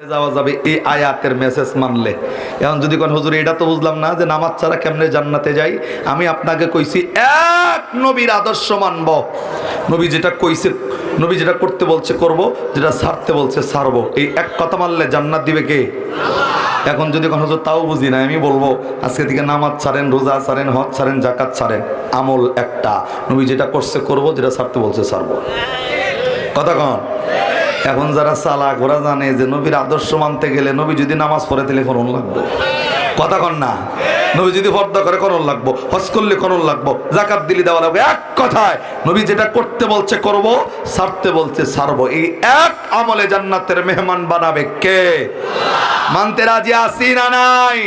যাওয়া যাবে এই আয়াতের মেসেজ মানলে। এখন যদি কোন, হুজুর, এটা তো বুঝলাম না যে নামাজ ছাড়া কেমনে জান্নাতে যাই? আমি আপনাকে কইছি, এক নবীর আদর্শ মানব। নবী যেটা কইছে, নবী যেটা করতে বলছে, করব। যেটা ছাড়তে বলছে, ছাড়বো। এই এক কথা মানলে জান্নাত দিবে কে? এখন যদি কোনো, হুজুর, তাও বুঝি না আমি বলব, আজকে দিকে নামাজ ছাড়েন, রোজা ছাড়েন, হজ ছাড়েন জাকাত ছাড়েন, আমল একটা। নবী যেটা করছে, করব, যেটা ছাড়তে বলছে, ছাড়বো। কথা কন। এখন যারা চালাক, ওরা জানে যে নবীর আদর্শ মানতে গেলে নবী যদি নামাজ পড়ে তাহলে করণ লাগবো। কথা কন না? নবী যদি পর্দা করে করণ লাগবো, হজ করলে করণ লাগবো, জাকাত দিলে দেওয়া লাগবে। এক কথায়, নবী যেটা করতে বলছে করব সারতে বলছে ছাড়বো। এই এক আমলে জান্নাতের মেহমান বানাবে কে? মানতে রাজি আসি না নাই?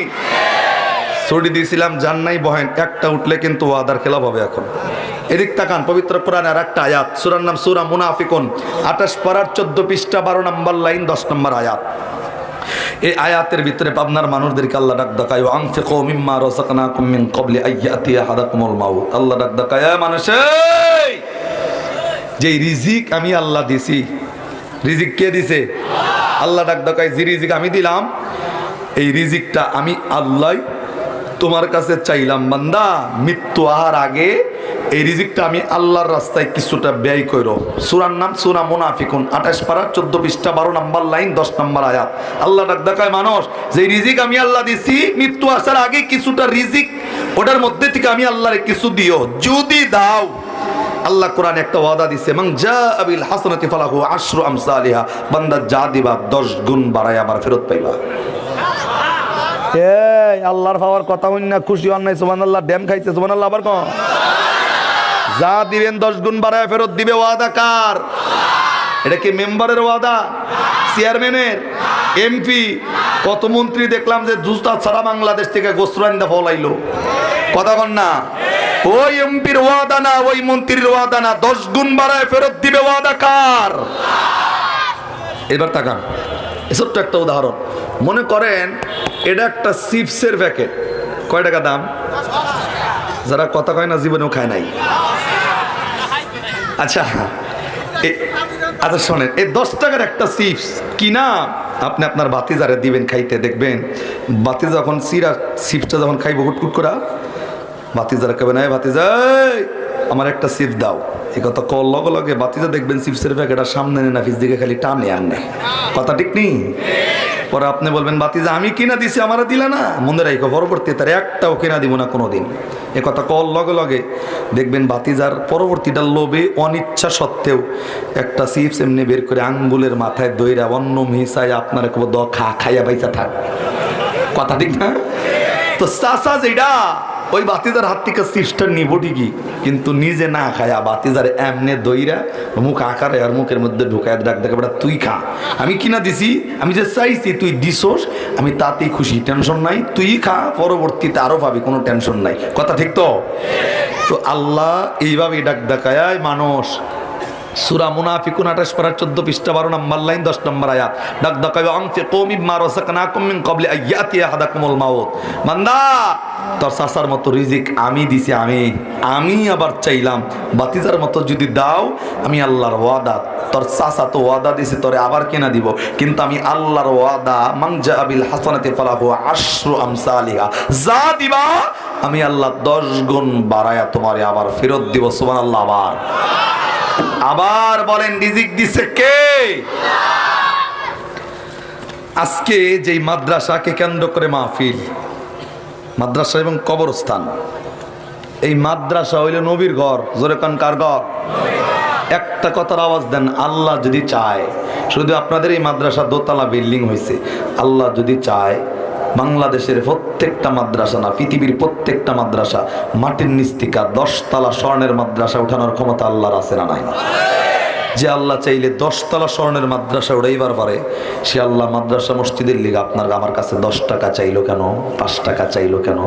ছড়ি দিয়েছিলাম জান্নাই বহেন, একটা উঠলে কিন্তু ওয়াদার খেলাপ হবে এখন। এদিক তাকান, পবিত্র কোরআনে আর একটা আয়াত। সুরার নাম সুরা মুনাফিকুন। আটাশ পাড়ার চোদ্দ পৃষ্ঠা, বারো নম্বর লাইন, দশ নম্বর আয়াত। এই আয়াতের ভিতরে পাবনার মানুষদেরকে আল্লাহ ডাক ডাকায় আনফিকু মিম্মা রাযাকনাকুম মিন ক্বাবলি আইয়াতি আহাদাকুমুল মাউত। আল্লাহ ডাক "এ মানুষ! যে রিজিক আমি আল্লাহ দিছি, রিজিক কে দিছে? আল্লাহ ডাক ডাকায়, যে রিজিক আমি দিলাম, এই রিজিকটা আমি আল্লাহ তোমার কাছে চাইলাম, বান্দা, মৃত্যু আহার আগে এই রিজিকটা আমি আল্লাহর রাস্তায় কিছুটা ব্যয় করো সুরার নাম সুরা মুনাফিকুন, আঠাশ পারা, চোদ্দ পৃষ্ঠা, বারো নাম্বার লাইন, দশ নাম্বার আয়াত। আল্লাহ ডাক দেখায়, মানুষ, যে রিজিক আমি আল্লাহ দিছি, মৃত্যু আসার আগে কিছুটা রিজিক, ওটার মধ্যে থেকে আমি আল্লাহরে কিছু দিও। যদি দাও। আল্লাহ কোরআন একটা ওয়াদা দিছে এবং যা আবিল হাসানাতি ফালাহু আশরু আমসালিহা। বান্দা যা দিবা, দশ গুণ বাড়ায় আবার ফেরত পাইবা। এই, আল্লাহর পাওয়ার কথা হইন না, খুশি সুমান আল্লাহ ড্যাম খাইছে সুমান আল্লাহ আবার কম যা দিবেন দশ গুণ বাড়ায় ফেরত দিবে ওয়াদা কার? এটা কি মেম্বারের ওয়াদা? চেয়ারম্যানের? এমপি? কত মন্ত্রী দেখলাম যে জুতা ছাড়া বাংলাদেশ থেকে গোসরান্দা ফলাইলো। কথা কন না? ওই এমপির ওয়াদা না, ওই মন্ত্রীর ওয়াদা না, দশ গুণ বাড়ায় ফেরত দিবে ওয়াদা কার? এবার তাকান। এসব তো একটা উদাহরণ। মনে করেন, এটা একটা চিপসের প্যাকেট। কয় টাকা দাম? যারা কথা কয় না, জীবনেও খায় নাই। আচ্ছা আচ্ছা শোনেন এই দশ টাকার একটা চিপস কিনা আপনি আপনার বাতিজারে দিবেন খাইতে, দেখবেন বাতি যখন সিরা, চিপসটা যখন খাইব হুটকুট করা, বাতিজারা কেবে না বাতিজা আমার একটা চিপস দাও। এ কথা কল লগে লগে বাতিজা দেখবেন চিপসের প্যাকেট আর সামনে নেই না, ফিস দিকে খালি টানে আর নেই কথা ঠিক নেই? পরে আপনি বলবেন বাতিজা আমি কিনা দিছি, আমার দিলা না? মনে রাখো পরবর্তী তার একটাও কিনা দিব না কোনোদিন। এ কথা কল লগে লগে দেখবেন বাতিজার পরবর্তীটা লোভে, অনিচ্ছা সত্ত্বেও একটা চিপস এমনি বের করে আঙ্গুলের মাথায় দইরা অন্য মিশায় আপনার খা, খাইয়া পাইসা থাক। কথা ঠিক না? তো চাষা যেটা ওই বাতিদার হাত থেকে সিস্টার নিব ঠিকই, কিন্তু নিজে না খায়া বাতিজার এমনে দইরা মুখ আকারে আর মুখের মধ্যে ঢুকায় ডাক দেখে, বেটা, তুই খা। আমি কিনা দিছি, আমি যে চাইছি, তুই দিছোস, আমি তাতেই খুশি, টেনশন নাই, তুই খা, পরবর্তীতে আরও পাবি, কোনো টেনশন নাই। কথা ঠিক তো? তো আল্লাহ এইভাবে ডাক দেখায় মানুষ সুরা মুনাফিকুন আঠাশ পারা চোদ্দ পৃষ্ঠা, বারো নম্বর লাইন, দশ নম্বর আয়াত। ডাক ডাকাবে অংফে কমি মারো সাকনা কুমিন কবলে আয়াতি হাদা কুমল মাউত। মান্দা তোর সাসার মতো রিজিক আমি দিছি, আমি আমি আবার চাইলাম, বাতিজার মতো যদি দাও, আমি আল্লাহর ওয়াদা, তোর চাচা তো ওয়াদা দিছে, তোরে আবার কেনা দিব। কিন্তু আমি আল্লাহর ওয়াদা মাংজা আবিল হাসানাতে ফালাহু আশরু আমসালিহা। যা দিবা, আমি আল্লাহ দশ গুণ বাড়ায়া তোমারে আবার ফেরত দিব, সুবহানাল্লাহ আবার। আবার বলেন, রিজিক দিছে কে? আজকে যেই মাদ্রাসাকে কেন্দ্র করে মাহফিল, মাদ্রাসা এবং কবরস্থান, এই মাদ্রাসা হইল নবীর ঘর। জোরে কান, কার ঘর? একটা কথার আওয়াজ দেন, আল্লাহ যদি চায়, শুধু আপনাদের এই মাদ্রাসা দোতলা বিল্ডিং হয়েছে আল্লাহ যদি চায় বাংলাদেশের প্রত্যেকটা মাদ্রাসা না, পৃথিবীর প্রত্যেকটা মাদ্রাসা মাটির নিস্তিকা, দশতলা স্বর্ণের মাদ্রাসা উঠানোর ক্ষমতা আল্লাহর আছে না নাই? যে আল্লাহ চাইলে দশতলা স্বর্ণের মাদ্রাসা উড়াইবার পারে, সে আল্লাহ মাদ্রাসা মসজিদের লিগে আপনার আমার কাছে দশ টাকা চাইলো কেন, পাঁচ টাকা চাইলো কেন?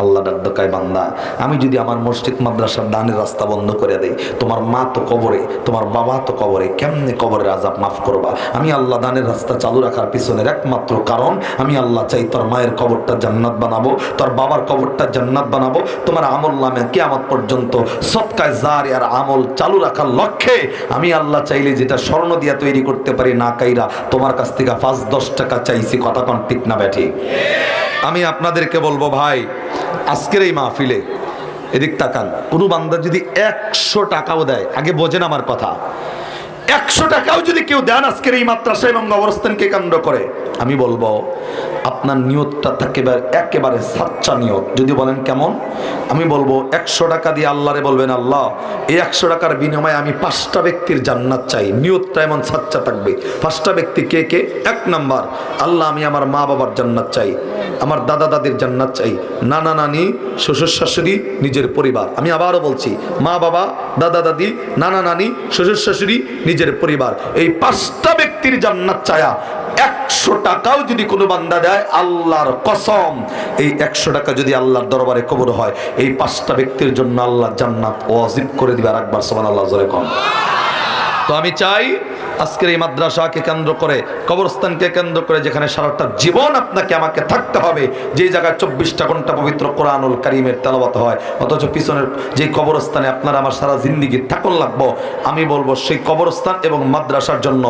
আল্লাহ ডাক্তায় বান্দা, আমি যদি আমার মসজিদ মাদ্রাসার দানের রাস্তা বন্ধ করে দেই, তোমার মা তো কবরে, তোমার বাবা তো কবরে, কেমনে কবরের আজাব মাফ করবা? আমি আল্লাহ দানের রাস্তা চালু রাখার পিছনের একমাত্র কারণ, আমি আল্লাহ চাই তোর মায়ের কবরটা জান্নাত বানাবো, তোর বাবার কবরটা জান্নাত বানাবো, তোমার আমল নামে কেয়ামত পর্যন্ত সৎকায়, জার আর আমল চালু রাখার লক্ষ্যে আমি আল্লাহ আল্লাহ চাইলে যেটা স্বর্ণ দিয়া তৈরি করতে পারি না কাইরা, তোমার কাছ থেকে পাঁচ, দশ টাকা চাইছি, কথা কন ঠিক না ব্যাঠি? আমি আপনাদেরকে বলব ভাই, আজকের এই মাহফিলে, এদিক তাকান, কোনো বান্দা যদি একশো টাকাও দেয়, আগে বোঝেন আমার কথা। একশো টাকাও যদি কেউ দেন আজকের এই মাদ্রাসা এবং অবস্থানকে কেন্দ্র করে, আমি বলব, আপনার নিয়তটা থাকে একেবারে সাচ্চা নিয়ত। যদি বলেন কেমন? আমি বলব, একশো টাকা দিয়ে আল্লাহরে বলবেন, আল্লাহ, এই একশো টাকার বিনিময়ে আমি পাঁচটা ব্যক্তির জান্নাত চাই। নিয়তটা এমন সাচ্চা থাকবে। পাঁচটা ব্যক্তি কে কে? এক নাম্বার, আল্লাহ, আমি আমার মা বাবার জান্নাত চাই। আমার দাদা দাদির জান্নাত চাই। নানা নানি, শ্বশুর শাশুড়ি, নিজের পরিবার। আমি আবারও বলছি, মা বাবা, দাদা দাদি, নানা নানি, শ্বশুর শাশুড়ি, নিজের পরিবার। এই পাঁচটা ব্যক্তির জান্নাত চায়া একশো টাকাও যদি কোনো বান্দা দেয়, আল্লাহর কসম। এই একশো টাকা যদি আল্লাহর দরবারে কবর হয়, এই পাঁচটা ব্যক্তির জন্য আল্লাহ জান্নাত ওয়াজিব করে দিবে আর একবার সমান আল্লাহ জোরে কম তো আমি চাই আজকের এই মাদ্রাসাকে কেন্দ্র করে, কবরস্থানকে কেন্দ্র করে যেখানে সারাটা জীবন আপনাকে আমাকে থাকতে হবে, যে জায়গায় চব্বিশটা ঘণ্টা পবিত্র কোরআনুল কারিমের তেলাবাত হয়, অথচ পিছনের যে কবরস্থানে আপনারা আমার সারা জিন্দিগি থাকুন লাগবো, আমি বলব সেই কবরস্থান এবং মাদ্রাসার জন্য